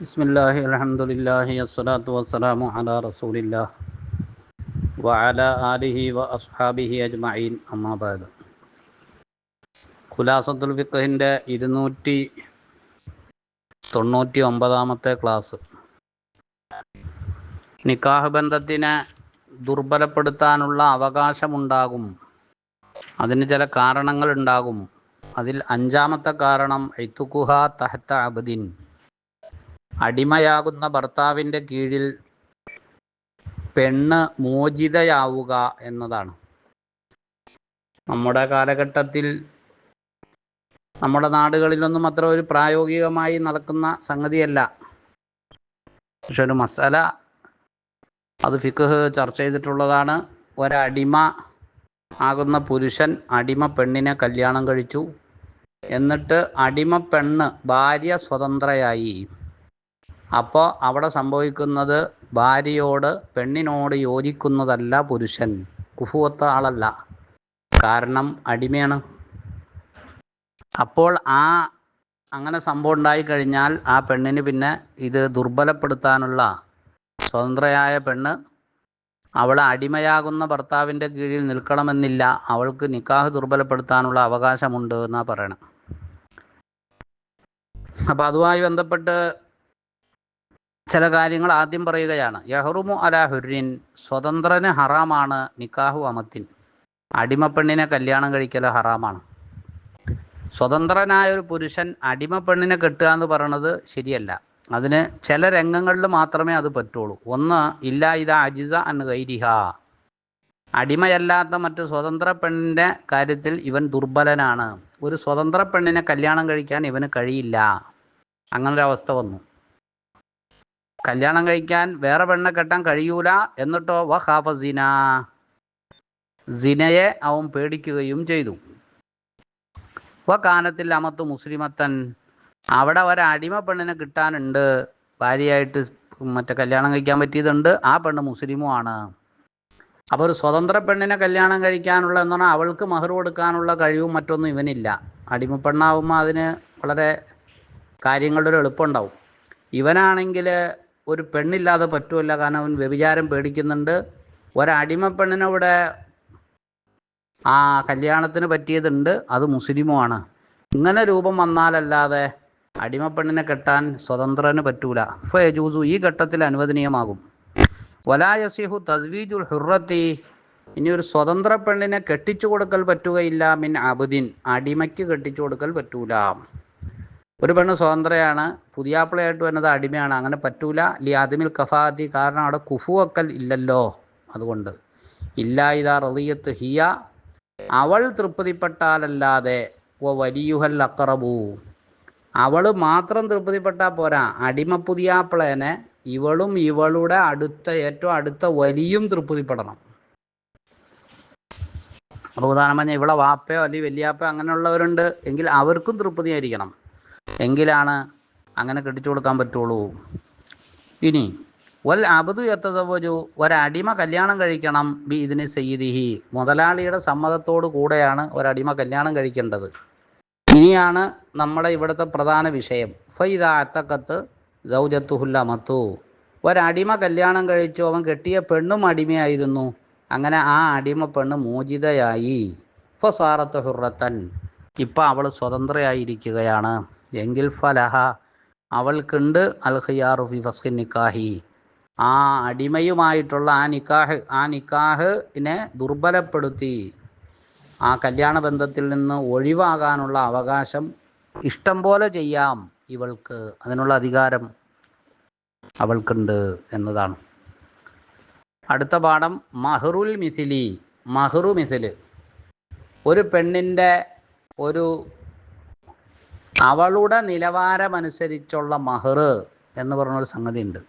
ബിസ്മില്ലാഹി അൽഹംദുലില്ലാഹി അസ്സലാത്തു വസ്സലാമു അല റസൂലില്ലാ വഅല ആലിഹി വ അസ്ഹാബിഹി അജ്മഈൻ. അമ്മാബാദ് ഖുലാസത്തുൽ ഫിഖഹിന്റെ ഇരുന്നൂറ്റി തൊണ്ണൂറ്റി ഒമ്പതാമത്തെ ക്ലാസ്. നിക്കാഹ് ബന്ധത്തിനെ ദുർബലപ്പെടുത്താനുള്ള അവകാശമുണ്ടാകും. അതിന് ചില കാരണങ്ങളുണ്ടാകും. അതിൽ അഞ്ചാമത്തെ കാരണം ഐത്തുക്കുഹ തഹത്ത അബദിൻ. അടിമയാകുന്ന ഭർത്താവിന്റെ കീഴിൽ പെണ്ണ് മോചിതയാവുക എന്നതാണ്. നമ്മുടെ കാലഘട്ടത്തിൽ നമ്മുടെ നാടുകളിലൊന്നും അത്ര ഒരു പ്രായോഗികമായി നടക്കുന്ന സംഗതിയല്ല. പക്ഷെ ഒരു മസാല അത് ഫിഖ് ചർച്ച ചെയ്തിട്ടുള്ളതാണ്. ഒരടിമ ആകുന്ന പുരുഷൻ അടിമ പെണ്ണിനെ കല്യാണം കഴിച്ചു. എന്നിട്ട് അടിമ പെണ്ണ് ഭാര്യ സ്വതന്ത്രയായി. അപ്പോൾ അവിടെ സംഭവിക്കുന്നത് ഭാര്യയോട് പെണ്ണിനോട് യോജിക്കുന്നതല്ല പുരുഷൻ. കുഫുവത്ത ആളല്ല കാരണം അടിമയാണ്. അപ്പോൾ ആ അങ്ങനെ സംഭവം ഉണ്ടായി കഴിഞ്ഞാൽ ആ പെണ്ണിന് പിന്നെ ഇത് ദുർബലപ്പെടുത്താനുള്ള സ്വതന്ത്രയായ പെണ്ണ് അവൾ അടിമയാകുന്ന ഭർത്താവിന്റെ കീഴിൽ നിൽക്കണമെന്നില്ല. അവൾക്ക് നിക്കാഹ് ദുർബലപ്പെടുത്താനുള്ള അവകാശമുണ്ട് എന്നാ പറയണം. അപ്പോൾ അതുമായി ബന്ധപ്പെട്ട് ചില കാര്യങ്ങൾ ആദ്യം പറയുകയാണ്. യഹ്റുമു അലാ ഹുരിൻ സ്വതന്ത്രന് ഹറാമാണ് നിക്കാഹു അമത്തിൻ. അടിമപ്പെണ്ണിനെ കല്യാണം കഴിക്കൽ ഹറാമാണ്. സ്വതന്ത്രനായ ഒരു പുരുഷൻ അടിമപ്പെണ്ണിനെ കെട്ടുക എന്ന് പറയുന്നത് ശരിയല്ല. അതിന് ചില രംഗങ്ങളിൽ മാത്രമേ അത് പറ്റുള്ളൂ. ഒന്ന് ഇല്ല ഇത് അജിസ അൻ ഗൈരിഹ. അടിമയല്ലാത്ത മറ്റു സ്വതന്ത്ര പെണ്ണിന്റെ കാര്യത്തിൽ ഇവൻ ദുർബലനാണ്. ഒരു സ്വതന്ത്ര പെണ്ണിനെ കല്യാണം കഴിക്കാൻ ഇവന് കഴിയില്ല. അങ്ങനൊരവസ്ഥ വന്നു. കല്യാണം കഴിക്കാൻ വേറെ പെണ്ണെ കെട്ടാൻ കഴിയൂല എന്നിട്ടോ വ സിന. സിനയെ അവൻ പേടിക്കുകയും ചെയ്തു. വ കാനത്തിൽ അമത്ത് മുസ്ലിമത്തൻ. അവിടെ ഒരടിമ പെണ്ണിനെ കിട്ടാനുണ്ട്. ഭാര്യയായിട്ട് മറ്റേ കല്യാണം കഴിക്കാൻ പറ്റിയതുണ്ട്. ആ പെണ്ണ് മുസ്ലിമുമാണ്. അപ്പോൾ ഒരു സ്വതന്ത്ര പെണ്ണിനെ കല്യാണം കഴിക്കാനുള്ള എന്ന് പറഞ്ഞാൽ അവൾക്ക് മഹർ കൊടുക്കാനുള്ള കഴിവും മറ്റൊന്നും ഇവനില്ല. അടിമ പെണ്ണാവുമ്പോൾ അതിന് വളരെ കാര്യങ്ങളുടെ ഒരു എളുപ്പമുണ്ടാവും ഇവനാണെങ്കിൽ ഒരു പെണ്ണില്ലാതെ പറ്റുമല്ല കാരണം അവൻ വ്യഭിചാരം പേടിക്കുന്നുണ്ട്. ഒരടിമ പെണ്ണിനവിടെ ആ കല്യാണത്തിന് പറ്റിയതുണ്ട്. അത് മുസ്ലിമുമാണ്. ഇങ്ങനെ രൂപം വന്നാലല്ലാതെ അടിമ പെണ്ണിനെ കെട്ടാൻ സ്വതന്ത്രന് പറ്റൂല. ഫയജൂസു ഈ ഘട്ടത്തിൽ അനുവദനീയമാകും. വലായസിഹു തസ്വീജുൽ ഹുറത്തി ഇനി ഒരു സ്വതന്ത്ര പെണ്ണിനെ കെട്ടിച്ചു കൊടുക്കൽ പറ്റുകയില്ല. മിൻ അബുദിൻ അടിമയ്ക്ക് കെട്ടിച്ചു കൊടുക്കൽ പറ്റൂല. ഒരു പെണ്ണ് സ്വതന്ത്രയാണ്. പുതിയാപ്പിളയായിട്ട് വരുന്നത് അടിമയാണ്. അങ്ങനെ പറ്റൂല. ലി ആദിമിൽ കഫാദി. കാരണം അവിടെ കുഫുവക്കൽ ഇല്ലല്ലോ. അതുകൊണ്ട് ഇല്ല ഇതാ റതിയത്ത് ഹിയ. അവൾ തൃപ്തിപ്പെട്ടാലല്ലാതെ ഓ വലിയുഹൽ അക്കറബു അവൾ മാത്രം തൃപ്തിപ്പെട്ടാൽ പോരാ. അടിമ പുതിയാപ്പിളേനെ ഇവളും ഇവളുടെ അടുത്ത ഏറ്റവും അടുത്ത വലിയും തൃപ്തിപ്പെടണം. അപ്പോൾ ഉദാഹരണം പറഞ്ഞാൽ ഇവളെ വാപ്പയോ അല്ലെങ്കിൽ വലിയാപ്പയോ അങ്ങനെയുള്ളവരുണ്ട്. എങ്കിൽ അവർക്കും തൃപ്തിയായിരിക്കണം. എങ്കിലാണ് അങ്ങനെ കെട്ടിച്ചു കൊടുക്കാൻ പറ്റുള്ളൂ. ഇനി വൽ അബദു എത്തതവരു ഒരടിമ കല്യാണം കഴിക്കണം ബി ഇതിന് സെയ്തിഹി മുതലാളിയുടെ സമ്മതത്തോടു കൂടെയാണ് ഒരടിമ കല്യാണം കഴിക്കേണ്ടത്. ഇനിയാണ് നമ്മുടെ ഇവിടുത്തെ പ്രധാന വിഷയം. ഫൈദ അത്തക്കത്ത് സൗജത്തുഹുല്ല മത്തു. ഒരടിമ കല്യാണം കഴിച്ചു അവൻ കെട്ടിയ പെണ്ണും അടിമയായിരുന്നു. അങ്ങനെ ആ അടിമ പെണ്ണ് മോചിതയായി. ഫസാറത്ത് ഹുറത്തൻ. ഇപ്പം അവൾ സ്വതന്ത്രയായിരിക്കുകയാണ്. എങ്കിൽ ഫലഹ അവൾക്കുണ്ട് അൽ ഖിയാറു ഫി ഫസ്ഖിൻ നിക്കാഹി. ആ അടിമയുമായിട്ടുള്ള ആ നിക്കാഹ് ആ നിക്കാഹിനെ ദുർബലപ്പെടുത്തി. ആ കല്യാണ ബന്ധത്തിൽ നിന്ന് ഒഴിവാകാനുള്ള അവകാശം ഇഷ്ടം പോലെ ചെയ്യാം ഇവൾക്ക്. അതിനുള്ള അധികാരം അവൾക്കുണ്ട് എന്നതാണ്. അടുത്ത പാഠം മഹറുൽ മിഥിലി. മഹറു മിഥിൽ. ഒരു പെണ്ണിന്റെ ഒരു അവളുടെ നിലവാരമനുസരിച്ചുള്ള മഹർ എന്ന് പറഞ്ഞൊരു സംഗതി ഉണ്ട്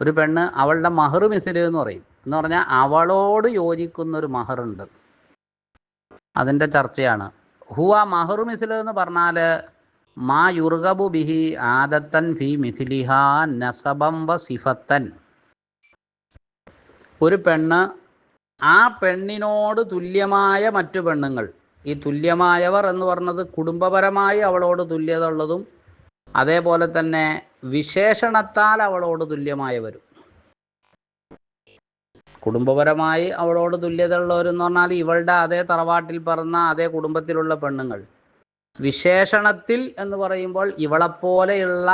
ഒരു പെണ്ണ് അവളുടെ മഹർ മിസിൽ എന്ന് പറയും. എന്ന് പറഞ്ഞാൽ അവളോട് യോജിക്കുന്ന ഒരു മഹറുണ്ട്. അതിന്റെ ചർച്ചയാണ്. ഹുവ മഹറു മിസിൽ എന്ന് പറഞ്ഞാൽ മാ യുർഗബു ബിഹി ആദത്തൻ ഫി മിസിലിഹ നസബം വ സിഫത്തൻ. ഒരു പെണ്ണ് ആ പെണ്ണിനോട് തുല്യമായ മറ്റു പെണ്ണുങ്ങൾ ഈ തുല്യമായവർ എന്ന് പറഞ്ഞത് കുടുംബപരമായി അവളോട് തുല്യത ഉള്ളതും അതേപോലെ തന്നെ വിശേഷണത്താൽ അവളോട് തുല്യമായവരും കുടുംബപരമായി അവളോട് തുല്യത ഉള്ളവരെന്ന് പറഞ്ഞാൽ ഇവളുടെ അതേ തറവാട്ടിൽ പറഞ്ഞ അതേ കുടുംബത്തിലുള്ള പെണ്ണുങ്ങൾ. വിശേഷണത്തിൽ എന്ന് പറയുമ്പോൾ ഇവളെപ്പോലെയുള്ള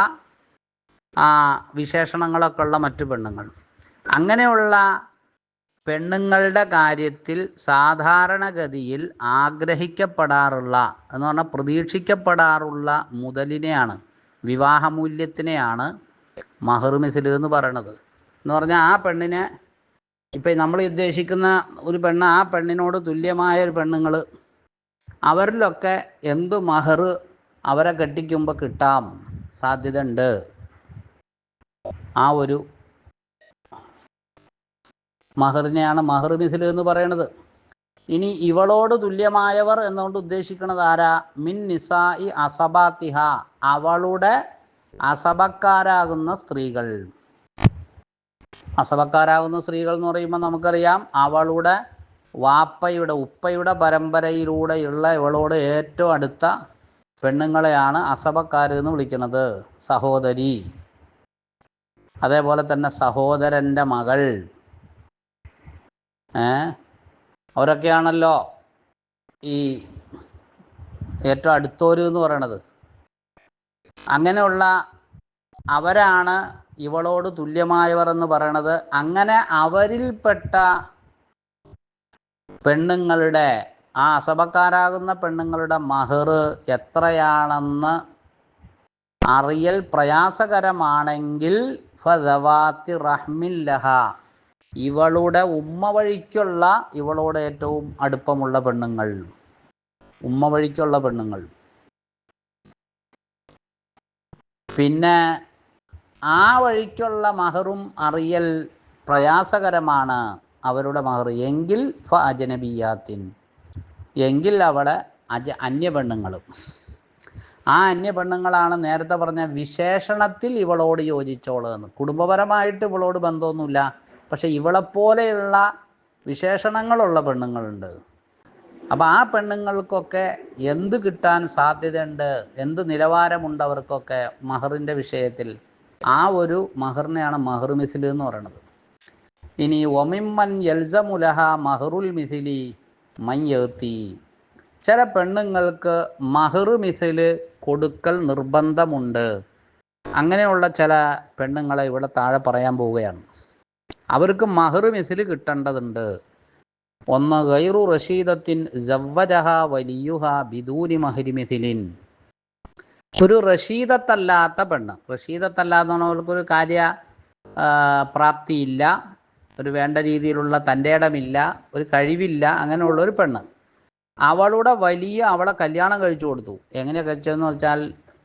ആ വിശേഷണങ്ങളൊക്കെ ഉള്ള മറ്റു പെണ്ണുങ്ങൾ. അങ്ങനെയുള്ള പെണ്ണുങ്ങളുടെ കാര്യത്തിൽ സാധാരണഗതിയിൽ ആഗ്രഹിക്കപ്പെടാറുള്ള എന്ന് പറഞ്ഞാൽ പ്രതീക്ഷിക്കപ്പെടാറുള്ള മുതലിനെയാണ് വിവാഹമൂല്യത്തിനെയാണ് മഹർ എന്ന് പറയണത്. എന്ന് പറഞ്ഞാൽ ആ പെണ്ണിനെ ഇപ്പം നമ്മൾ ഉദ്ദേശിക്കുന്ന ഒരു പെണ്ണ് ആ പെണ്ണിനോട് തുല്യമായ ഒരു പെണ്ണുങ്ങൾ അവരിലൊക്കെ എന്ത് മഹർ അവരെ കെട്ടിക്കുമ്പോൾ കിട്ടാം സാധ്യത ഉണ്ട് ആ ഒരു മഹറിനെയാണ് മഹർ മിസിൽ എന്ന് പറയണത്. ഇനി ഇവളോട് തുല്യമായവർ എന്നുകൊണ്ട് ഉദ്ദേശിക്കുന്നത് ആരാ? മിൻ നിസായി അസബാത്തിഹ അവളുടെ അസബക്കാരാകുന്ന സ്ത്രീകൾ. അസബക്കാരാകുന്ന സ്ത്രീകൾ എന്ന് പറയുമ്പോൾ നമുക്കറിയാം അവളുടെ വാപ്പയുടെ ഉപ്പയുടെ പരമ്പരയിലൂടെയുള്ള ഇവളോട് ഏറ്റവും അടുത്ത പെണ്ണുങ്ങളെയാണ് അസബക്കാർ എന്ന് വിളിക്കുന്നത്. സഹോദരി. അതേപോലെ തന്നെ സഹോദരന്റെ മകൾ. അവരൊക്കെയാണല്ലോ ഈ ഏറ്റവും അടുത്തോര് എന്ന് പറയണത്. അങ്ങനെയുള്ള അവരാണ് ഇവളോട് തുല്യമായവർ എന്ന് പറയണത്. അങ്ങനെ അവരിൽപ്പെട്ട പെണ്ണുങ്ങളുടെ ആ അസഭക്കാരാകുന്ന പെണ്ണുങ്ങളുടെ മഹർ എത്രയാണെന്ന് അറിയൽ പ്രയാസകരമാണെങ്കിൽ ഫവാത്തി റഹ്മില്ലഹ ഇവളുടെ ഉമ്മ വഴിക്കുള്ള ഇവളോട് ഏറ്റവും അടുപ്പമുള്ള പെണ്ണുങ്ങൾ. ഉമ്മ വഴിക്കുള്ള പെണ്ണുങ്ങൾ. പിന്നെ ആ വഴിക്കുള്ള മഹറും അറിയൽ പ്രയാസകരമാണ് അവരുടെ മഹർ. എങ്കിൽ ഫ എങ്കിൽ അവിടെ അജ അന്യ പെണ്ണുങ്ങളും ആ അന്യ പെണ്ണുങ്ങളാണ് നേരത്തെ പറഞ്ഞ വിശേഷണത്തിൽ ഇവളോട് യോജിച്ചോളെന്ന് കുടുംബപരമായിട്ട് ഇവളോട് ബന്ധമൊന്നുമില്ല. പക്ഷെ ഇവളെപ്പോലെയുള്ള വിശേഷണങ്ങളുള്ള പെണ്ണുങ്ങളുണ്ട്. അപ്പോൾ ആ പെണ്ണുങ്ങൾക്കൊക്കെ എന്ത് കിട്ടാൻ സാധ്യതയുണ്ട്? എന്ത് നിലവാരമുണ്ട് അവർക്കൊക്കെ മഹറിന്റെ വിഷയത്തിൽ? ആ ഒരു മഹറിനെയാണ് മഹർ മിസിൽ എന്ന് പറയുന്നത് ഇനി ഒമിമ്മൻ യൽസമുലഹ മഹറുൽ മിസിലി മയ്യത്തി ചില പെണ്ണുങ്ങൾക്ക് മഹർ മിസിൽ കൊടുക്കൽ നിർബന്ധമുണ്ട്. അങ്ങനെയുള്ള ചില പെണ്ണുങ്ങളെ ഇവിടെ താഴെ പറയാൻ പോവുകയാണ്. അവർക്ക് മഹർ മിസിൽ കിട്ടേണ്ടതുണ്ട്. ഒന്ന് ഗൈറു റഷീദത്തിൻ ജവ്വജഹ വലിയുഹ ബിദൂനി മഹരി മിഥിലിൻ ഒരു റഷീദത്തല്ലാത്ത പെണ്ണ്. റഷീദത്തല്ലാത്ത അവൾക്കൊരു കാര്യ പ്രാപ്തിയില്ല. ഒരു വേണ്ട രീതിയിലുള്ള തന്റെ ഇടമില്ല ഒരു കഴിവില്ല. അങ്ങനെയുള്ള ഒരു പെണ്ണ്. അവളുടെ വലിയ അവളെ കല്യാണം കഴിച്ചു കൊടുത്തു. എങ്ങനെ കഴിച്ചതെന്ന് വെച്ചാൽ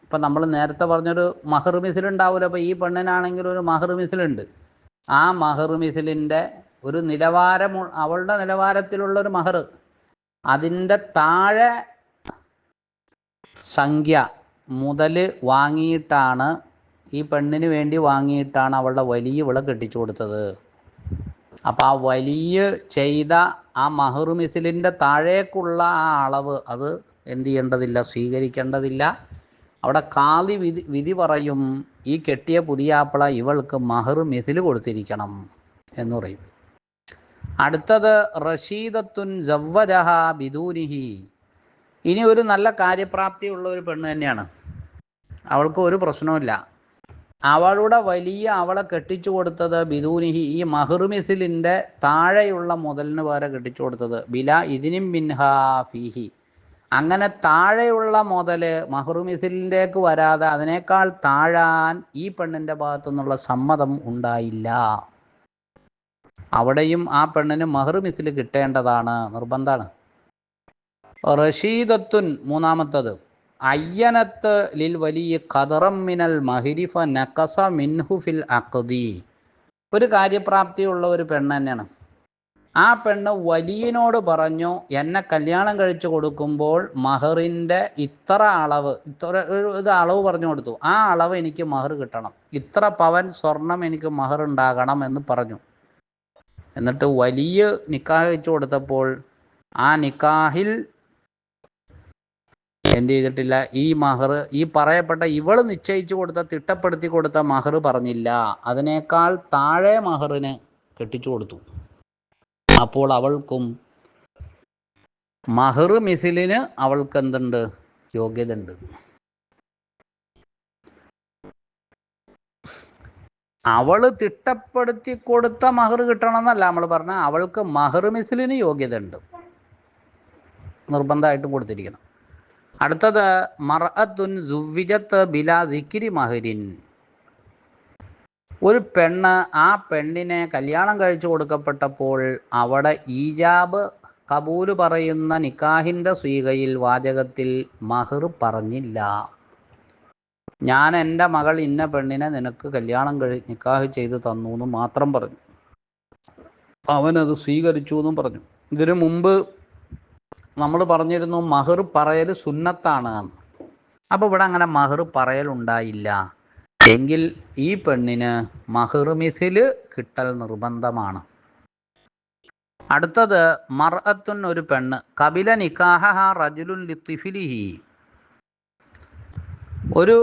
ഇപ്പം നമ്മൾ നേരത്തെ പറഞ്ഞൊരു മഹർ മിസിലുണ്ടാവില്ല അപ്പോൾ ഈ പെണ്ണിനാണെങ്കിൽ ഒരു മഹർ മിസിലുണ്ട്. ആ മഹർ മിഥിലിന്റെ ഒരു നിലവാരം അവളുടെ നിലവാരത്തിലുള്ള ഒരു മഹർ. അതിന്റെ താഴെ സംഖ്യ മുതൽ വാങ്ങിയിട്ടാണ് ഈ പെണ്ണിന് വേണ്ടി വാങ്ങിയിട്ടാണ് അവളുടെ വലിയ വിള കെട്ടിച്ചു കൊടുത്തത്. അപ്പം ആ വലിയ ചെയ്ത ആ മഹർ മിസിലിന്റെ താഴേക്കുള്ള ആ അളവ് അത് എന്ത് ചെയ്യേണ്ടതില്ല സ്വീകരിക്കേണ്ടതില്ല. അവിടെ കാതി വിധി വിധി പറയും ഈ കെട്ടിയ പുതിയാപ്പിള ഇവൾക്ക് മഹർ മിഥിൽ കൊടുത്തിരിക്കണം എന്ന് പറയും. അടുത്തത് റഷീദത്തുൻ ജവ്വരഹ ബിദൂനിഹി. ഇനി ഒരു നല്ല കാര്യപ്രാപ്തിയുള്ള ഒരു പെണ്ണ് തന്നെയാണ്. അവൾക്ക് ഒരു പ്രശ്നവുമില്ല. അവളുടെ വലിയ അവളെ കെട്ടിച്ചു കൊടുത്തത് ബിദൂനിഹി ഈ മഹ്റുമിസിലിന്റെ താഴെയുള്ള മുതലിന് വേറെ കെട്ടിച്ചു കൊടുത്തത്. ബില ഇതിനും മിൻഹാ ഫീഹി. അങ്ങനെ താഴെയുള്ള മുതൽ മഹ്റുമിസിലേക്ക് വരാതെ അതിനേക്കാൾ താഴാൻ ഈ പെണ്ണിന്റെ ഭാഗത്തു നിന്നുള്ള സമ്മതം ഉണ്ടായില്ല. അവിടെയും ആ പെണ്ണിന് മഹ്റുമിസിൽ കിട്ടേണ്ടതാണ്. നിർബന്ധമാണ് റഷീദത്തുൻ മൂന്നാമത്തത്. അയ്യനത്ത് ലിൽ വലിയ ഖദറം മിനൽ മഹിരിഫ നക്കസ മിൻഹു ഫിൽ അഖദി. ഒരു കാര്യപ്രാപ്തിയുള്ള ഒരു പെണ്ണ് തന്നെയാണ്. ആ പെണ്ണ് വലിയനോട് പറഞ്ഞു എന്നെ കല്യാണം കഴിച്ചു കൊടുക്കുമ്പോൾ മഹറിന്റെ ഇത്ര അളവ് ഇത്ര ഇത് അളവ് പറഞ്ഞു കൊടുത്തു. ആ അളവ് എനിക്ക് മഹർ കിട്ടണം. ഇത്ര പവൻ സ്വർണം എനിക്ക് മഹർ ഉണ്ടാകണം എന്ന് പറഞ്ഞു. എന്നിട്ട് വലിയ നിക്കാഹ് കൊടുത്തപ്പോൾ ആ നിക്കാഹിൽ എന്ത് ചെയ്തിട്ടില്ല ഈ മഹർ ഈ പറയപ്പെട്ട ഇവൾ നിശ്ചയിച്ചു കൊടുത്ത തിട്ടപ്പെടുത്തി കൊടുത്ത മഹർ പറഞ്ഞില്ല. അതിനേക്കാൾ താഴെ മഹറിന് കെട്ടിച്ചു കൊടുത്തു. അപ്പോൾ അവൾക്കും മഹർ മിസിലിന് അവൾക്ക് എന്തുണ്ട് യോഗ്യത ഉണ്ട് അവൾ തിട്ടപ്പെടുത്തി കൊടുത്ത മഹർ കിട്ടണമെന്നല്ല നമ്മൾ പറഞ്ഞ അവൾക്ക് മഹർ മിസിലിന് യോഗ്യത ഉണ്ട് നിർബന്ധമായിട്ടും കൊടുത്തിരിക്കണം. അടുത്തത് മർഅത്തുൻ സുവിജത്ത് ബിലാ ദിക്കിരി മഹരിൻ. ഒരു പെണ്ണ് ആ പെണ്ണിനെ കല്യാണം കഴിച്ചു കൊടുക്കപ്പെട്ടപ്പോൾ അവിടെ ഈജാബ് കബൂൽ പറയുന്ന നിക്കാഹിന്റെ സ്വീകയിൽ വാചകത്തിൽ മഹർ പറഞ്ഞില്ല. ഞാൻ എന്റെ മകൾ ഇന്ന പെണ്ണിനെ നിനക്ക് കല്യാണം കഴി നിക്കാഹ് ചെയ്ത് തന്നു എന്ന് മാത്രം പറഞ്ഞു. അവനത് സ്വീകരിച്ചു എന്നും പറഞ്ഞു. ഇതിനു മുമ്പ് നമ്മൾ പറഞ്ഞിരുന്നു മഹർ പറയൽ സുന്നത്താണ് അപ്പോൾ ഇവിടെ അങ്ങനെ മഹർ പറയലുണ്ടായില്ല എങ്കിൽ ഈ പെണ്ണിന് മഹർ മിഥിൽ കിട്ടൽ നിർബന്ധമാണ്. അടുത്തത് മർഅത്തുൻ ഒരു പെണ്ണ്. കപില നിക്കാഹ റജുലുൻ ലിത്തിഫിലിഹി ഒരു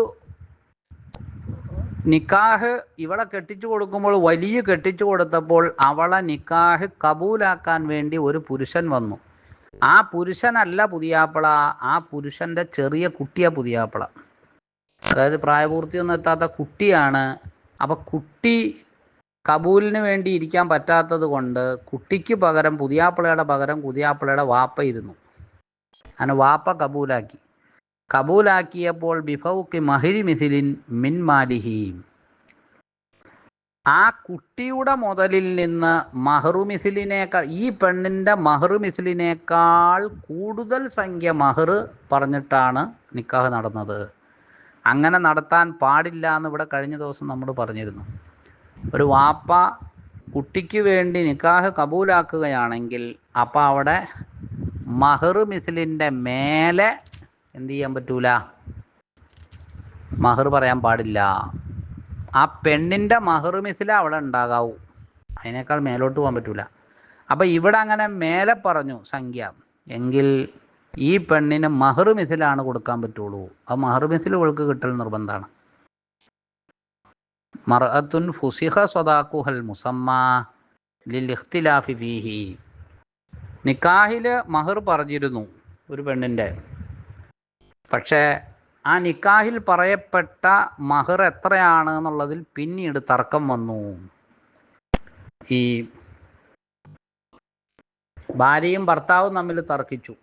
നിക്കാഹ് ഇവളെ കെട്ടിച്ചു കൊടുക്കുമ്പോൾ വലിയ കെട്ടിച്ചു കൊടുത്തപ്പോൾ അവളെ നിക്കാഹ് കബൂലാക്കാൻ വേണ്ടി ഒരു പുരുഷൻ വന്നു. ആ പുരുഷനല്ല പുതിയാപ്പള ആ പുരുഷന്റെ ചെറിയ കുട്ടിയാ പുതിയാപ്പിള. അതായത് പ്രായപൂർത്തിയൊന്നും എത്താത്ത കുട്ടിയാണ്. അപ്പം കുട്ടി കബൂലിന് വേണ്ടി ഇരിക്കാൻ പറ്റാത്തത് കൊണ്ട് കുട്ടിക്ക് പകരം പുതിയാപ്പിളയുടെ പകരം പുതിയാപ്പിളയുടെ വാപ്പ ഇരുന്നു. അങ്ങനെ വാപ്പ കബൂലാക്കി. കബൂലാക്കിയപ്പോൾ ബിഫൗക്ക് മഹിരി മിഥിലിൻ മിൻ ആ കുട്ടിയുടെ മുതലിൽ നിന്ന് മഹറു മിസിലിനേക്കാൾ ഈ പെണ്ണിന്റെ മഹറു മിസിലിനേക്കാൾ കൂടുതൽ സംഖ്യ മഹർ പറഞ്ഞിട്ടാണ് നിക്കാഹ് നടന്നത്. അങ്ങനെ നടത്താൻ പാടില്ല എന്ന് ഇവിടെ കഴിഞ്ഞ ദിവസം നമ്മൾ പറഞ്ഞിരുന്നു. ഒരു വാപ്പ കുട്ടിക്ക് വേണ്ടി നിക്കാഹ് കബൂലാക്കുകയാണെങ്കിൽ അപ്പം അവിടെ മഹർ മിസിലിന്റെ മേലെ എന്ത് ചെയ്യാൻ പറ്റൂല? മഹർ പറയാൻ പാടില്ല. ആ പെണ്ണിന്റെ മഹർ മിസില അവിടെ ഉണ്ടാകാവൂ. അതിനേക്കാൾ മേലോട്ട് പോകാൻ പറ്റൂല. അപ്പം ഇവിടെ അങ്ങനെ മേലെ പറഞ്ഞു സംഖ്യ. എങ്കിൽ ഈ പെണ്ണിന് മഹർ മിസിലാണ് കൊടുക്കാൻ പറ്റുള്ളൂ. ആ മഹർ മിസിൽ ഇവൾക്ക് കിട്ടൽ നിർബന്ധമാണ്. മർഅത്തുൻ ഫുസിഹ സ്വദാക്കുഹൽ മുസമ്മ ലിൽ ഇഖ്തിലാഫി ഫീഹി. നിക്കാഹിൽ മഹർ പറഞ്ഞിരുന്നു ഒരു പെണ്ണിന്റെ. പക്ഷേ ആ നിക്കാഹിൽ പറയപ്പെട്ട മഹർ എത്രയാണ് എന്നുള്ളതിൽ പിന്നീട് തർക്കം വന്നു. ഈ ഭാര്യയും ഭർത്താവും തമ്മിൽ തർക്കിച്ചു.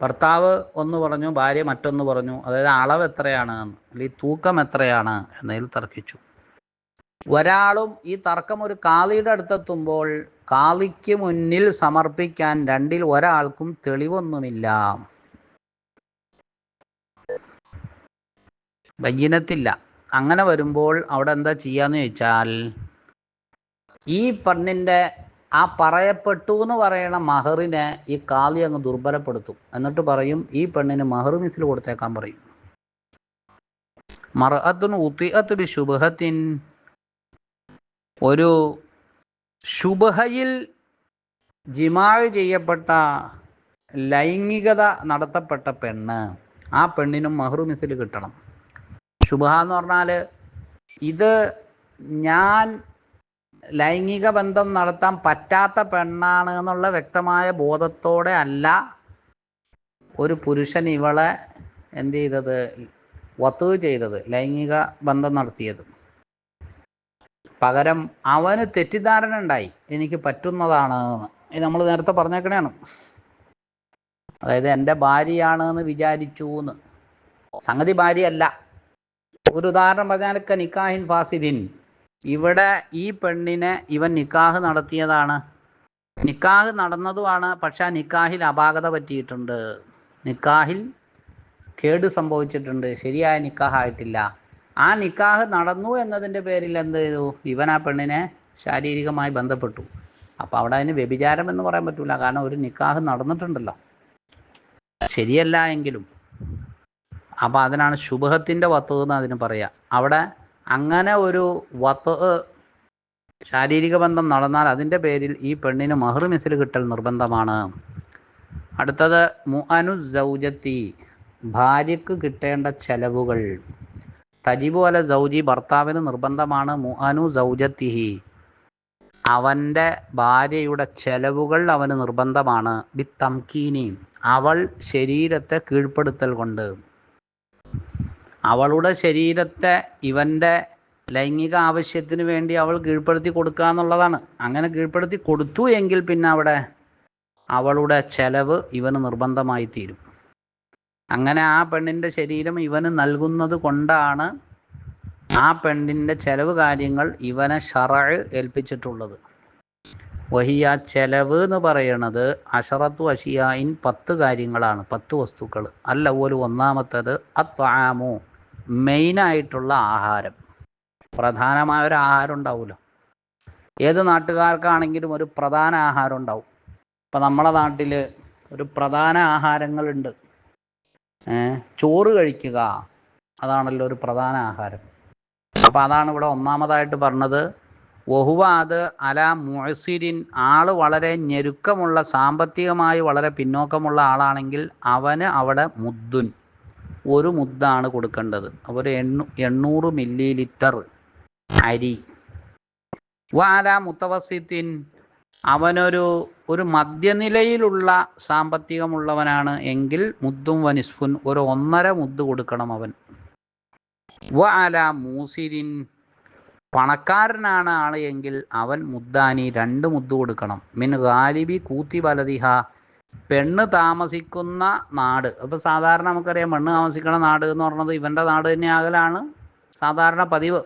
ഭർത്താവ് ഒന്ന് പറഞ്ഞു ഭാര്യ മറ്റൊന്ന് പറഞ്ഞു അതായത് അളവ് എത്രയാണ് എന്ന് അല്ലെങ്കിൽ തൂക്കം എത്രയാണ് എന്നതിൽ തർക്കിച്ചു. ഒരാളും ഈ തർക്കം ഒരു കാളിയുടെ അടുത്തെത്തുമ്പോൾ കാളിക്ക് മുന്നിൽ സമർപ്പിക്കാൻ രണ്ടിൽ ഒരാൾക്കും തെളിവൊന്നുമില്ല. ബയ്യനത്തില്ല അങ്ങനെ വരുമ്പോൾ അവിടെ എന്താ ചെയ്യാന്ന് ചോദിച്ചാൽ ഈ പെണ്ണിന്റെ ആ പറയപ്പെട്ടു എന്ന് പറയണ മഹറിനെ ഈ കാളി അങ്ങ് ദുർബലപ്പെടുത്തും. എന്നിട്ട് പറയും ഈ പെണ്ണിന് മഹർ മിസിൽ കൊടുത്തേക്കാൻ പറയും. മറഅത്തുൻ ബി ശുഭഹത്തിൻ ഒരു ശുഭഹയിൽ ജിമാവ് ചെയ്യപ്പെട്ട ലൈംഗികത നടത്തപ്പെട്ട പെണ്ണ് ആ പെണ്ണിനും മഹ്റു മിസിൽ കിട്ടണം. ശുഭ എന്ന് പറഞ്ഞാൽ ഇത് ഞാൻ ലൈംഗിക ബന്ധം നടത്താൻ പറ്റാത്ത പെണ്ണാണ് എന്നുള്ള വ്യക്തമായ ബോധത്തോടെ അല്ല ഒരു പുരുഷൻ ഇവളെ എന്ത് ചെയ്തത് വത്തു ചെയ്തത് ലൈംഗിക ബന്ധം നടത്തിയത്. പകരം അവന് തെറ്റിദ്ധാരണ ഉണ്ടായി എനിക്ക് പറ്റുന്നതാണ് എന്ന്. നമ്മൾ നേരത്തെ പറഞ്ഞേക്കണേണ് അതായത് എന്റെ ഭാര്യയാണ് എന്ന് വിചാരിച്ചു എന്ന്. സംഗതി ഭാര്യയല്ല. ഒരു ഉദാഹരണം പറഞ്ഞാൽ നിക്കാഹിൻ ഫാസിദിൻ. ഇവിടെ ഈ പെണ്ണിനെ ഇവൻ നിക്കാഹ് നടത്തിയതാണ്. നിക്കാഹ് നടന്നതുമാണ് പക്ഷെ ആ നിക്കാഹിൽ അപാകത പറ്റിയിട്ടുണ്ട്. നിക്കാഹിൽ കേട് സംഭവിച്ചിട്ടുണ്ട്. ശരിയായ നിക്കാഹായിട്ടില്ല ആ നിക്കാഹ് നടന്നു എന്നതിന്റെ പേരിൽ എന്ത് ചെയ്തു? ഇവൻ ആ പെണ്ണിനെ ശാരീരികമായി ബന്ധപ്പെട്ടു. അപ്പോൾ അവിടെ അതിന് വ്യഭിചാരം എന്ന് പറയാൻ പറ്റില്ല കാരണം ഒരു നിക്കാഹ് നടന്നിട്ടുണ്ടല്ലോ. ശരിയല്ല എങ്കിലും. അപ്പോൾ അതിനാണ് ശുഭത്തിന്റെ വത്തു എന്ന് അതിന് പറയുക അവിടെ അങ്ങനെ ഒരു വത്ത് ശാരീരിക ബന്ധം നടന്നാൽ അതിന്റെ പേരിൽ ഈ പെണ്ണിന് മഹർ മിസിൽ കിട്ടൽ നിർബന്ധമാണ്. അടുത്തത് മുഅനു സൗജത്തി ഭാര്യക്ക് കിട്ടേണ്ട ചെലവുകൾ. തജിബു അല സൗജി ഭർത്താവിന് നിർബന്ധമാണ് മുഅനു സൗജത്തിഹി. അവന്റെ ഭാര്യയുടെ ചെലവുകൾ അവന് നിർബന്ധമാണ്. ബി തംകീനി അവൾ ശരീരത്തെ കീഴ്പ്പെടുത്തൽ കൊണ്ട്. അവളുടെ ശരീരത്തെ ഇവന്റെ ലൈംഗിക ആവശ്യത്തിന് വേണ്ടി അവൾ കീഴ്പ്പെടുത്തി കൊടുക്കുക എന്നുള്ളതാണ്. അങ്ങനെ കീഴ്പ്പെടുത്തി കൊടുത്തു എങ്കിൽ പിന്നെ അവിടെ അവളുടെ ചെലവ് ഇവന് നിർബന്ധമായി തീരും. അങ്ങനെ ആ പെണ്ണിന്റെ ശരീരം ഇവന് നൽകുന്നത് കൊണ്ടാണ് ആ പെണ്ണിന്റെ ചെലവ് കാര്യങ്ങൾ ഇവനെ ഷറ ഏൽപ്പിച്ചിട്ടുള്ളത്. വഹിയ ചെലവ് എന്ന് പറയണത് അഷറത്തു അഷിയായിൻ പത്ത് കാര്യങ്ങളാണ് പത്ത് വസ്തുക്കൾ അല്ല ഒരു ഒന്നാമത്തത് അത്വാമു മെയിനായിട്ടുള്ള ആഹാരം. പ്രധാനമായ ഒരു ആഹാരം ഉണ്ടാവുമല്ലോ ഏത് നാട്ടുകാർക്കാണെങ്കിലും ഒരു പ്രധാന ആഹാരം ഉണ്ടാവും. ഇപ്പം നമ്മളെ നാട്ടിൽ ഒരു പ്രധാന ആഹാരങ്ങളുണ്ട്. ചോറ് കഴിക്കുക. അതാണല്ലോ ഒരു പ്രധാന ആഹാരം. അപ്പോൾ അതാണ് ഇവിടെ ഒന്നാമതായിട്ട് പറഞ്ഞത്. ഒഹുവാദ് അല മുഹസിരിൻ ആൾ വളരെ ഞെരുക്കമുള്ള സാമ്പത്തികമായി വളരെ പിന്നോക്കമുള്ള ആളാണെങ്കിൽ അവന് അവിടെ മുദ്ദുൻ. ഒരു മുദ്ദാണ് കൊടുക്കേണ്ടത്. അപ്പോൾ ഒരു എണ്ണൂ എണ്ണൂറ് മില്ലി ലിറ്റർ അരി. വാല മുത്തവസിത്തിൻ. അവനൊരു ഒരു മധ്യനിലയിലുള്ള സാമ്പത്തികമുള്ളവനാണ് എങ്കിൽ മുദ്ദും വനിസ്ഫുൻ ഒരു ഒന്നര മുദ്ദ് കൊടുക്കണം അവൻ. വാല മൂസിരിൻ. പണക്കാരനാണ് ആൾ എങ്കിൽ അവൻ മുദ്ദാനി രണ്ട് മുദ്ദ് കൊടുക്കണം. മിൻ ഗാലിബി കൂത്തി ബലതിഹ പെണ്ണ് താമസിക്കുന്ന നാട്. അപ്പോൾ സാധാരണ നമുക്കറിയാം പെണ്ണ് താമസിക്കുന്ന നാട് എന്ന് പറഞ്ഞത് ഇവന്റെ നാട് തന്നെ ആകലാണ്. സാധാരണ പതിവ്.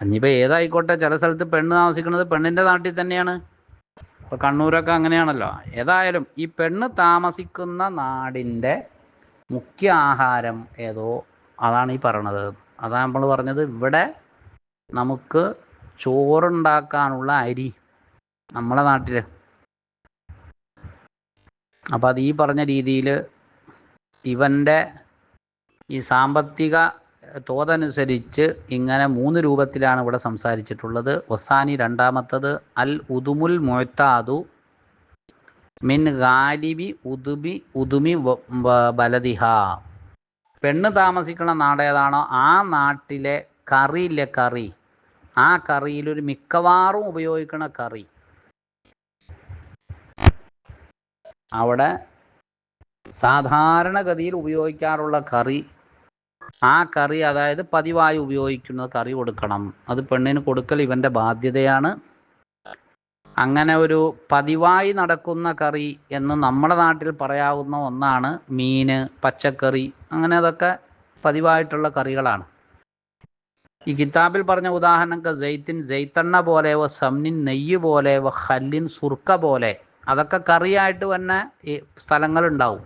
ഇനിയിപ്പോൾ ഏതായിക്കോട്ടെ ചില സ്ഥലത്ത് പെണ്ണ് താമസിക്കുന്നത് പെണ്ണിന്റെ നാട്ടിൽ തന്നെയാണ്. ഇപ്പോൾ കണ്ണൂരൊക്കെ അങ്ങനെയാണല്ലോ. ഏതായാലും ഈ പെണ്ണ് താമസിക്കുന്ന നാടിന്റെ മുഖ്യ ആഹാരം ഏതോ അതാണ് ഈ പറയണത്. അതാണ് നമ്മൾ പറഞ്ഞത് ഇവിടെ നമുക്ക് ചോറുണ്ടാക്കാനുള്ള അരി. നമ്മളെ നാട്ടിൽ അപ്പോൾ അത് ഈ പറഞ്ഞ രീതിയിൽ ഇവന്റെ ഈ സാമ്പത്തിക തോതനുസരിച്ച് ഇങ്ങനെ മൂന്ന് രൂപത്തിലാണ് ഇവിടെ സംസാരിച്ചിട്ടുള്ളത്. ഒസാനി രണ്ടാമത്തത് അൽ ഉദുമുൽ മൊയ്ത്താദു മിൻ ഗാലിബി ഉദുബി ഉദുമി ബലദിഹ. പെണ്ണ് താമസിക്കുന്ന നാടേതാണോ ആ നാട്ടിലെ കറിയില്ലേ കറി. ആ കറിയിലൊരു മിക്കവാറും ഉപയോഗിക്കുന്ന കറി. അവിടെ സാധാരണഗതിയിൽ ഉപയോഗിക്കാറുള്ള കറി ആ കറി അതായത് പതിവായി ഉപയോഗിക്കുന്ന കറി കൊടുക്കണം. അത് പെണ്ണിന് കൊടുക്കൽ ഇവന്റെ ബാധ്യതയാണ്. അങ്ങനെ ഒരു പതിവായി നടക്കുന്ന കറി എന്ന് നമ്മുടെ നാട്ടിൽ പറയാവുന്ന ഒന്നാണ് മീന് പച്ചക്കറി അങ്ങനെ അതൊക്കെ പതിവായിട്ടുള്ള കറികളാണ്. ഈ കിതാബിൽ പറഞ്ഞ ഉദാഹരണങ്ങൾ ജെയ്ത്തിൻ ജെയ്ത്തെണ്ണ പോലെ വ സംനിൻ നെയ്യ് പോലെ വ ഹല്ലിൻ സുർക്ക പോലെ അതൊക്കെ കറിയായിട്ട് തന്നെ ഈ സ്ഥലങ്ങളുണ്ടാവും.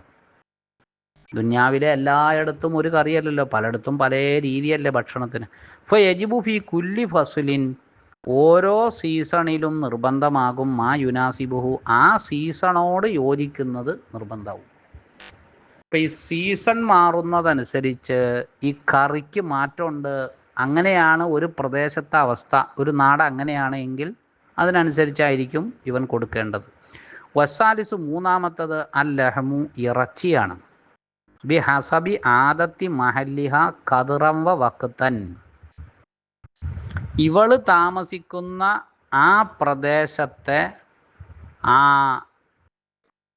ദുന്യാവിലെ എല്ലായിടത്തും ഒരു കറിയല്ലല്ലോ. പലയിടത്തും പല രീതിയല്ലേ ഭക്ഷണത്തിന്. ഫ യജിബു ഫി കുല്ലി ഫസുലിൻ. ഓരോ സീസണിലും നിർബന്ധമാകും മാ യുനാസിബുഹു. ആ സീസണോട് യോജിക്കുന്നത് നിർബന്ധമാവും ഇപ്പം ഈ സീസൺ മാറുന്നതനുസരിച്ച് ഈ കറിക്ക് മാറ്റമുണ്ട്. അങ്ങനെയാണ് ഒരു പ്രദേശത്തെ അവസ്ഥ. ഒരു നാട് അങ്ങനെയാണ് എങ്കിൽ അതിനനുസരിച്ചായിരിക്കും ഇവൻ കൊടുക്കേണ്ടത്. വസാലിസ് മൂന്നാമത്തത് അൽ ലഹമു ഇറച്ചിയാണ്. ബി ഹസബി ആദത്തി മഹല്ലിഹ കതിറംവ വക്തൻ. ഇവൾ താമസിക്കുന്ന ആ പ്രദേശത്തെ ആ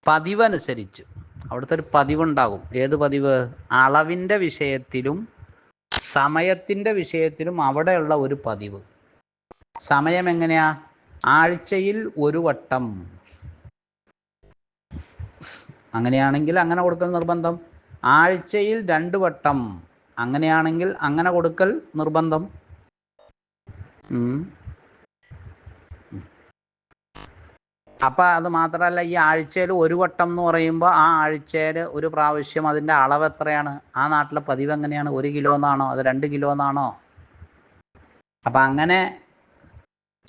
പതിവനുസരിച്ച് അവിടുത്തെ ഒരു പതിവുണ്ടാകും. ഏത് പതിവ്? അളവിന്റെ വിഷയത്തിലും സമയത്തിന്റെ വിഷയത്തിലും അവിടെയുള്ള ഒരു പതിവ്. സമയം എങ്ങനെയാ? ആഴ്ചയിൽ ഒരു വട്ടം. അങ്ങനെയാണെങ്കിൽ അങ്ങനെ കൊടുക്കൽ നിർബന്ധം. ആഴ്ചയിൽ രണ്ട് വട്ടം. അങ്ങനെയാണെങ്കിൽ അങ്ങനെ കൊടുക്കൽ നിർബന്ധം. അപ്പം അത് മാത്രമല്ല ഈ ആഴ്ചയിൽ ഒരു വട്ടം എന്ന് പറയുമ്പോൾ ആ ആഴ്ചയിൽ ഒരു പ്രാവശ്യം അതിന്റെ അളവ് എത്രയാണ്? ആ നാട്ടിലെ പതിവ് എങ്ങനെയാണ്? ഒരു കിലോ എന്നാണോ? അത് രണ്ട് കിലോ എന്നാണോ? അപ്പം അങ്ങനെ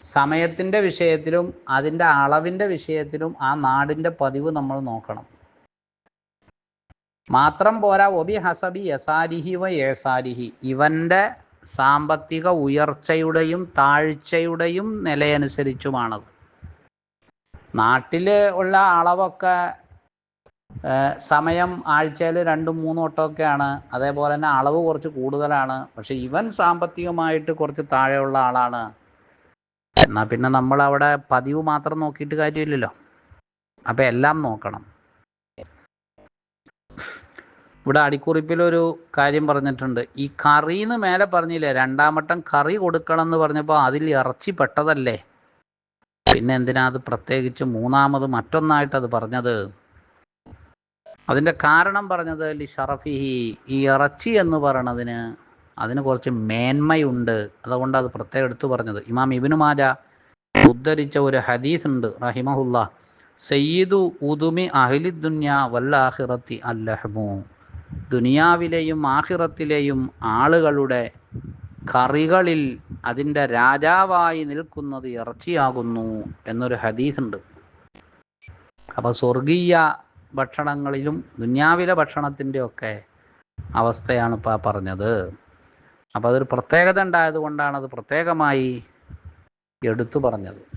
സമയത്തിന്റെ വിഷയത്തിലും അതിന്റെ അളവിന്റെ വിഷയത്തിലും ആ നാടിന്റെ പതിവ് നമ്മൾ നോക്കണം. മാത്രം പോരാ. ഒബി ഹസബി യസാരിഹി വ യേസാരിഹി. ഇവന്റെ സാമ്പത്തിക ഉയർച്ചയുടെയും താഴ്ചയുടെയും നിലയനുസരിച്ചുമാണത്. നാട്ടിൽ ഉള്ള അളവൊക്കെ സമയം ആഴ്ചയിൽ രണ്ടും മൂന്നും വട്ടമൊക്കെയാണ്. അതേപോലെ തന്നെ അളവ് കുറച്ച് കൂടുതലാണ്. പക്ഷെ ഇവൻ സാമ്പത്തികമായിട്ട് കുറച്ച് താഴെയുള്ള ആളാണ്. എന്നാൽ പിന്നെ നമ്മൾ അവിടെ പതിവ് മാത്രം നോക്കിയിട്ട് കാര്യമില്ലല്ലോ. അപ്പം എല്ലാം നോക്കണം. ഇവിടെ അടിക്കുറിപ്പിലൊരു കാര്യം പറഞ്ഞിട്ടുണ്ട്. ഈ കറിന്ന് മേലെ പറഞ്ഞില്ലേ രണ്ടാമട്ടം കറി കൊടുക്കണം എന്ന് പറഞ്ഞപ്പോൾ അതിൽ ഇറച്ചി പെട്ടതല്ലേ? പിന്നെ എന്തിനാ അത് പ്രത്യേകിച്ച് മൂന്നാമത് മറ്റൊന്നായിട്ട് അത് പറഞ്ഞത്? അതിന്റെ കാരണം പറഞ്ഞത് ലി ഷറഫിഹി ഈ ഇറച്ചി എന്ന് പറയണതിന് അതിന് കുറച്ച് മേന്മയുണ്ട്. അതുകൊണ്ട് അത് പ്രത്യേകം എടുത്തു പറഞ്ഞത്. ഇമാം ഇബിനു മാജ ഉദ്ധരിച്ച ഒരു ഹദീസ് ഉണ്ട് റഹിമഹുല്ല. സയ്യിദു ഉദുമി അഹിലി ദുന്യ വല്ലാഹിറത്തി അല്ലഹമു ദുനിയാവിലെയും ആഹിറത്തിലെയും ആളുകളുടെ കറികളിൽ അതിന്റെ രാജാവായി നിൽക്കുന്നത് ഇറച്ചിയാകുന്നു എന്നൊരു ഹദീസുണ്ട്. അപ്പോൾ സ്വർഗീയ ഭക്ഷണങ്ങളിലും ദുന്യാവിലെ ഭക്ഷണത്തിന്റെ ഒക്കെ അവസ്ഥയാണ് ഇപ്പോൾ പറഞ്ഞത്. അപ്പോൾ അതൊരു പ്രത്യേകത ഉണ്ടായത് കൊണ്ടാണ് അത് പ്രത്യേകമായി എടുത്തു പറഞ്ഞത്.